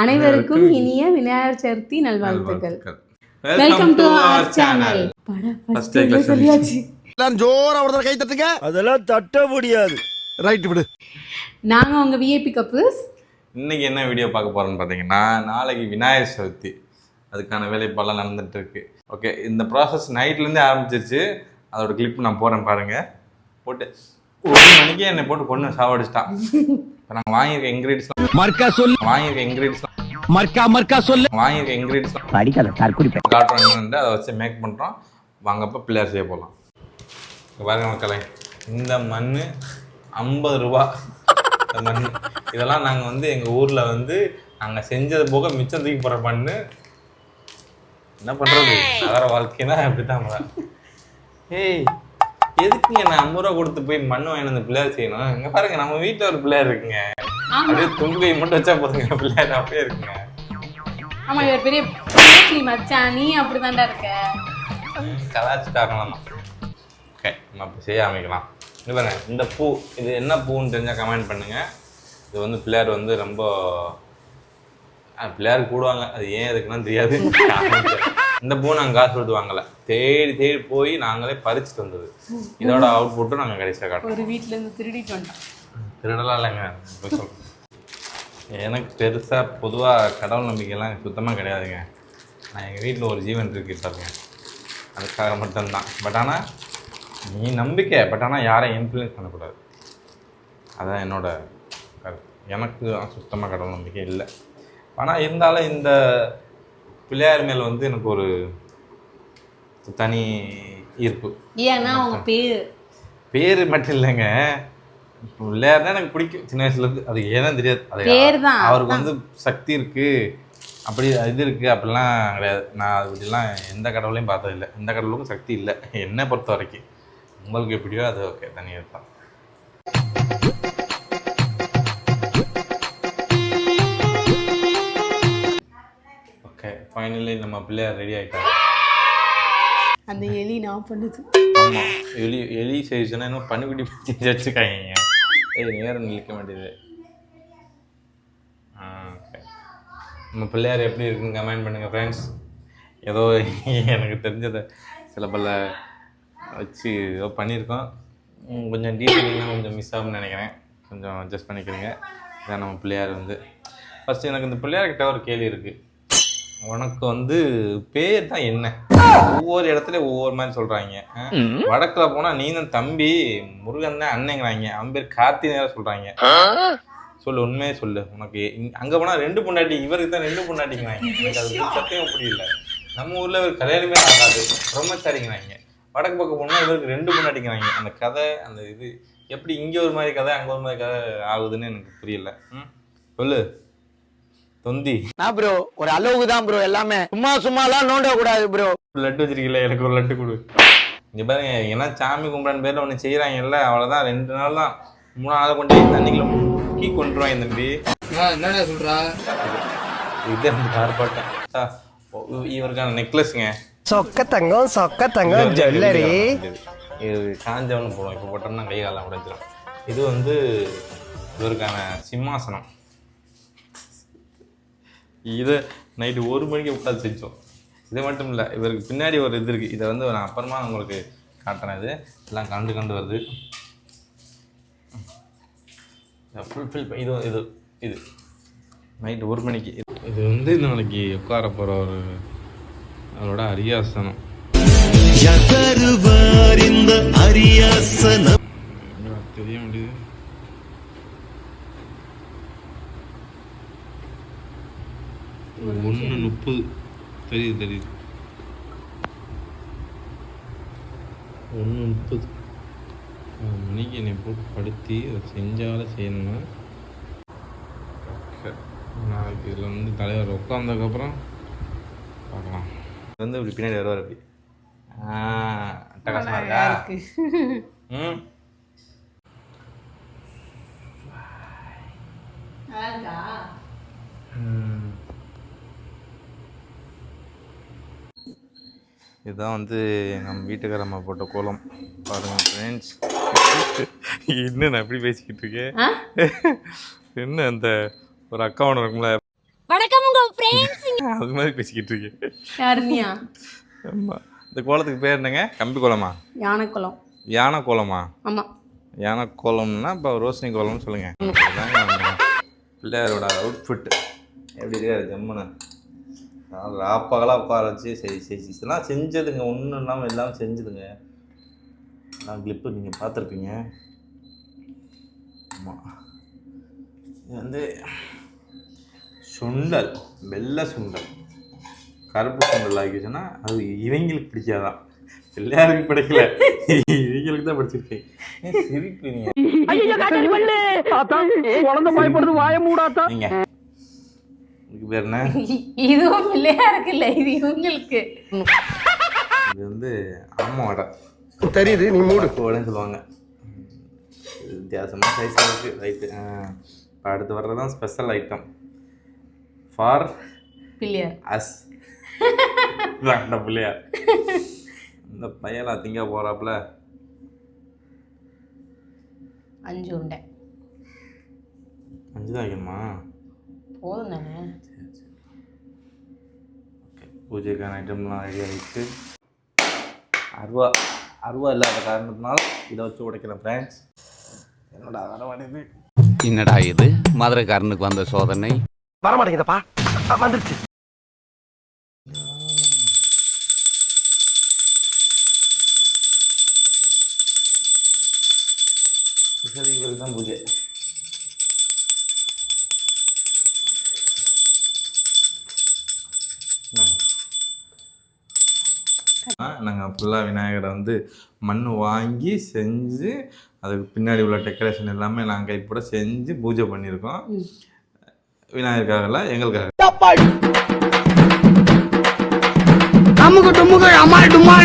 அனைவருக்கும் இனிய விநாயகர் சதுர்த்தி நல்வாழ்த்துக்கள். வெல்கம் டு அவர் சேனல் எல்லாரும் ஜோரா ஒரு தடவை கை தட்டுங்க. அதெல்லாம் தட்ட முடியாது. ரைட் விடு. நாங்க உங்க விஐபி கப்புள்ஸ் இன்னைக்கு என்ன வீடியோ பார்க்க போறோம்னு பார்த்தீங்கன்னா நாளைக்கு விநாயகர் சதுர்த்தி. அதுக்கான வேலைப்பாடெல்லாம் நடந்துட்டு இருக்கு ஓகே இந்த ப்ராசஸ் நைட்லேருந்தே ஆரம்பிச்சிருச்சு. அதோட கிளிப் நான் போகிறேன் பாருங்க. போட்டு ஒரு மணிக்கே என்னை போட்டு கொண்டு சாவடிச்சிட்டான் இப்போ நாங்கள் வாங்கியிருக்க இன்க்ரீடியன்ஸ்லாம் மர்க்கா சொல்லு வாங்கியிருக்க இன்க்ரீடியன்ஸ்லாம் மர்க்கா மர்க்கா சொல்லு வாங்கியிருக்க இன்க்ரீடியன்ஸ்லாம் படிக்காத தற்குறி காட்டுறோம் அதை வச்சு மேக் பண்ணுறோம் வாங்கப்போ பிள்ளையார் செய்ய போகலாம் இங்க பாருங்க மக்களே இந்த மண் ஐம்பது ரூபா. இந்த மண் இதெல்லாம் நாங்கள் வந்து எங்கள் ஊரில் வந்து நாங்கள் செஞ்சது போக மிச்சம் தூக்கி போகிற மண் என்ன பண்ணுறது நகர வாழ்க்கைனா அப்படி தான் ஏய். எதுக்குங்க நான் ஐம்பது ரூபா கொடுத்து போய் மண் வாங்கி வந்து பிள்ளையார் செய்யணும்? இங்கே பாருங்க நம்ம வீட்டில் ஒரு பிள்ளையார் இருக்குங்க. அப்படியே கை மட்டும் வச்சா போதுங்க பிள்ளையார் அப்படியே இருக்குங்க. ஆமா இவர் பெரிய பேசி மச்சான். நீ அப்படிதான்டா இருக்க. கலாச்சிட்டாங்களாமா ஓகே நம்ம அப்போ செய்ய ஆரம்பிக்கலாம். இது பாருங்க இந்த பூ இது என்ன பூன்னு தெரிஞ்சால் கமெண்ட் பண்ணுங்க. இது வந்து பிள்ளையார் வந்து ரொம்ப பிள்ளையார் கூடுவாங்க. அது ஏன் எதுக்குன்னு தெரியாது. இந்த பூ நாங்கள் காசு கொடுத்து வாங்கலை தேடி தேடி போய் நாங்களே பறிச்சுட்டு வந்தது. இதோட அவுட்புட்டும் நாங்கள் கடைசியாக காட்டுறோம். ஒரு வீட்ல இருந்து திருடிட்டு வந்துட்டோம். திருடலாம் இல்லைங்க. எனக்கு பெருசாக பொதுவாக கடவுள் நம்பிக்கைலாம் சுத்தமாக கிடையாதுங்க. நான் எங்கள் வீட்டில் ஒரு ஜீவன் இருக்கு பாருங்க. அதுக்காக மட்டும்தான். பட் ஆனால் நீ நம்பிக்கை. பட் ஆனால் யாரையும் இன்ஃப்ளூயன்ஸ் பண்ணக்கூடாது. அதான் என்னோட கருத்து. எனக்கு சுத்தமாக கடவுள் நம்பிக்கை இல்லை. ஆனால் இருந்தாலும் இந்த பிள்ளையார் மேல் வந்து எனக்கு ஒரு தனி ஈர்ப்பு. ஏன்னா அவங்க பேரு. பேர் மட்டும் இல்லைங்க. பிள்ளையார்னா எனக்கு பிடிக்கும். சின்ன வயசுல இருந்து அது ஏன்னா தெரியாது. அது அவருக்கு வந்து சக்தி இருக்கு. அப்படி இது இருக்கு. அப்படிலாம் கிடையாது. நான் அப்படிலாம் எந்த கடவுளையும் பார்த்ததில்லை. எந்த கடவுளுக்கும் சக்தி இல்லை. என்னை பொறுத்த வரைக்கும். உங்களுக்கு எப்படியோ அது ஓகே தனியாக தான். ஃபைனலி நம்ம பிள்ளையார் ரெடி ஆயிட்டாரு. அந்த எலி நான் பண்ணுது. ஆமாம் எலி எலி சைஸ்னா இன்னும் பன்னிக்குட்டி செஞ்சு வச்சுருக்காங்க ஏய் நேரம் நிற்க மாட்டேது ஓகே நம்ம பிள்ளையார் எப்படி இருக்குன்னு கமெண்ட் பண்ணுங்கள் ஃப்ரெண்ட்ஸ் ஏதோ எனக்கு தெரிஞ்சதை சில பல வச்சு ஏதோ பண்ணியிருக்கோம். கொஞ்சம் டீட்டெயிலாம் கொஞ்சம் மிஸ் ஆகும்னு நினைக்கிறேன். கொஞ்சம் அட்ஜஸ்ட் பண்ணிக்கிறீங்க. இதான் நம்ம பிள்ளையார் வந்து. ஃபஸ்ட்டு எனக்கு இந்த பிள்ளையார்கிட்ட ஒரு கேள்வி இருக்குது உனக்கு வந்து பேர் தான் என்ன? ஒவ்வொரு இடத்துல ஒவ்வொரு மாதிரி சொல்றாங்க? வடக்குல போனா நீ தான் தம்பி முருகன் தான் அண்ணங்கிறாங்க. அவன் பேர் கார்த்தி வேற சொல்றாங்க. சொல்லு உண்மையே சொல்லு. உனக்கு அங்க போனா ரெண்டு பொண்டாட்டி இவருக்கு தான் ரெண்டு பொண்டாட்டிங்கிறாங்க. எனக்கு அது சத்தியம் புரியல. நம்ம ஊர்ல ஒரு கல்யாணமே ஆகாது. பிரம்மச்சாரிங்கிறாங்க. வடக்கு பக்கம் போனா இவருக்கு ரெண்டு பொண்டாட்டிங்கிறாங்க. அந்த கதை அந்த இது எப்படி இங்க ஒரு மாதிரி கதை அங்க ஒரு மாதிரி கதை ஆகுதுன்னு எனக்கு புரியல? சொல்லு. தொந்தி. நான் ப்ரோ ஒரு அளவுக்கு தான் ப்ரோ எல்லாமே. சும்மா சும்மாலாம் நோண்ட கூடாது ப்ரோ ஒரு லட்டு வச்சிருக்கீங்களா எனக்கு ஒரு லட்டு கொடு. இங்க பாருங்க ஏன்னா சாமி கும்பிடான்னு பேர்ல ஒன்று செய்கிறாங்கல்ல அவ்வளோதான் ரெண்டு நாள் தான். மூணு நாள் கொண்டு தண்ணிக்குள்ள முக்கி கொண்டுருவாங்க தம்பி. என்னடா சொல்றா? இது ஆர்ப்பாட்டம். இவருக்கான நெக்லஸ்ங்க. சொக்க தங்கம் சொக்க தங்கம் ஜுவல்லரி. இது காஞ்சவனு போடும் இப்போ போட்டோம்னா கை காலம் உடைஞ்சிரும். இது வந்து இவருக்கான சிம்மாசனம். இதை நைட்டு ஒரு மணிக்கு உட்காந்து செஞ்சோம் இது மட்டும் இல்லை இவருக்கு பின்னாடி ஒரு இது இருக்குது இதை வந்து நான் அப்புறமா உங்களுக்கு காட்டுறேன் இது. எல்லாம் கண்டு கண்டு வருது. ஃபுல்ஃபில் இது இது இது. நைட்டு ஒரு மணிக்கு. இது வந்து நாளைக்கு உட்கார போகிற ஒரு அவரோட அரியாசனம். தெரிய முடியுது ஒன்று முப்பது. தெரியுது தெரியுது. ஒன்று முப்பது. மணிக்கு என்னை போட்டு படுத்தி அதை செஞ்சாலும் செய்யணும்னா? சரி. நாளைக்கு இதில் வந்து தலைவர் உட்காந்ததுக்கப்புறம் பார்க்கலாம். வந்து இப்படி பின்னாடி வருவார் அப்படி. ஆ அட்டகாசமாக இருக்கு. ம் நல்லா இருக்கா ம். இதுதான் வந்து நம்ம வீட்டுக்கார அம்மா போட்ட கோலம். பாருங்க ஃப்ரெண்ட்ஸ் என்ன நான் எப்படி பேசிக்கிட்டு இருக்கேன்? என்ன அந்த ஒரு அக்கௌண்ட் இருக்கும்ல? வணக்கம் உங்க ஃப்ரெண்ட்ஸ் அது மாதிரி பேசிக்கிட்டு இருக்கேன். ஆமாம் இந்த கோலத்துக்கு பேர் என்னங்க? கம்பி கோலமா? யானைக்குளம் யானை கோலமா? ஆமா. யானை கோலம்னா இப்போ ரோஷினி கோலம்னு சொல்லுங்க. இதாங்க நம்ம பிள்ளையாரோட அவுட்ஃபிட் எப்படி இருக்காரு ஜம்முன்னு. நான் ராப்பகலாக உட்கார வச்சு சரி சரி இதெல்லாம் செஞ்சதுங்க. ஒன்றும் இல்லாமல் எல்லாம் செஞ்சுதுங்க. நான் கிளிப்பு நீங்கள் பார்த்துருப்பீங்க. ஆமாம் இது வந்து சுண்டல் வெள்ளை சுண்டல். கருப்பு சுண்டல் ஆகிடுச்சுன்னா அது இவங்களுக்கு பிடிக்காதான். பிள்ளையாருக்கு பிடிக்கல. இவங்களுக்கு தான் பிடிச்சிருக்கு. ஏன் சிரிக்கிறீங்க? குழந்தை பயப்படுது வாய மூடாத்தா நீங்க இதுக்கு பேர் என்ன? இதுவும் பிள்ளையா இருக்குல்ல இது இவங்களுக்கு. இது வந்து ஆம வடை. தெரியுது நீ மூடு. வடைன்னு சொல்லுவாங்க. இது வித்தியாசமாக சைஸாக இருக்குது ரைட்டு இப்போ அடுத்து வர்றது தான் special item for Pillaiyar. As வேண்டாம் பிள்ளையா இந்த பையலாம் திங்க போகிறாப்புல அஞ்சு உண்டை. அஞ்சு தான் வைக்கணுமா? போதும் தானே ஓகே பூஜைக்கான ஐட்டம்லாம் ரெடி ஆகிட்டு அருவா அருவா இல்லாத காரணத்தினால இதை வச்சு உடைக்கிறேன் ஃப்ரெண்ட்ஸ் என்னோட அரவணைது என்னடா இது? மதுரைக்காரனுக்கு வந்த சோதனை. வரமாட்டேங்குதப்பா. வந்துருச்சு. ஸ்பெஷல் இவருக்கு தான் பூஜை. நாங்கள் ஃபுல்லாக விநாயகரை வந்து மண் வாங்கி செஞ்சு அதுக்கு பின்னாடி உள்ள டெக்கரேஷன் எல்லாமே நாங்கள் கைப்பட செஞ்சு பூஜை பண்ணியிருக்கோம். விநாயகருக்காகல எங்களுக்காக. அமால் டுமால்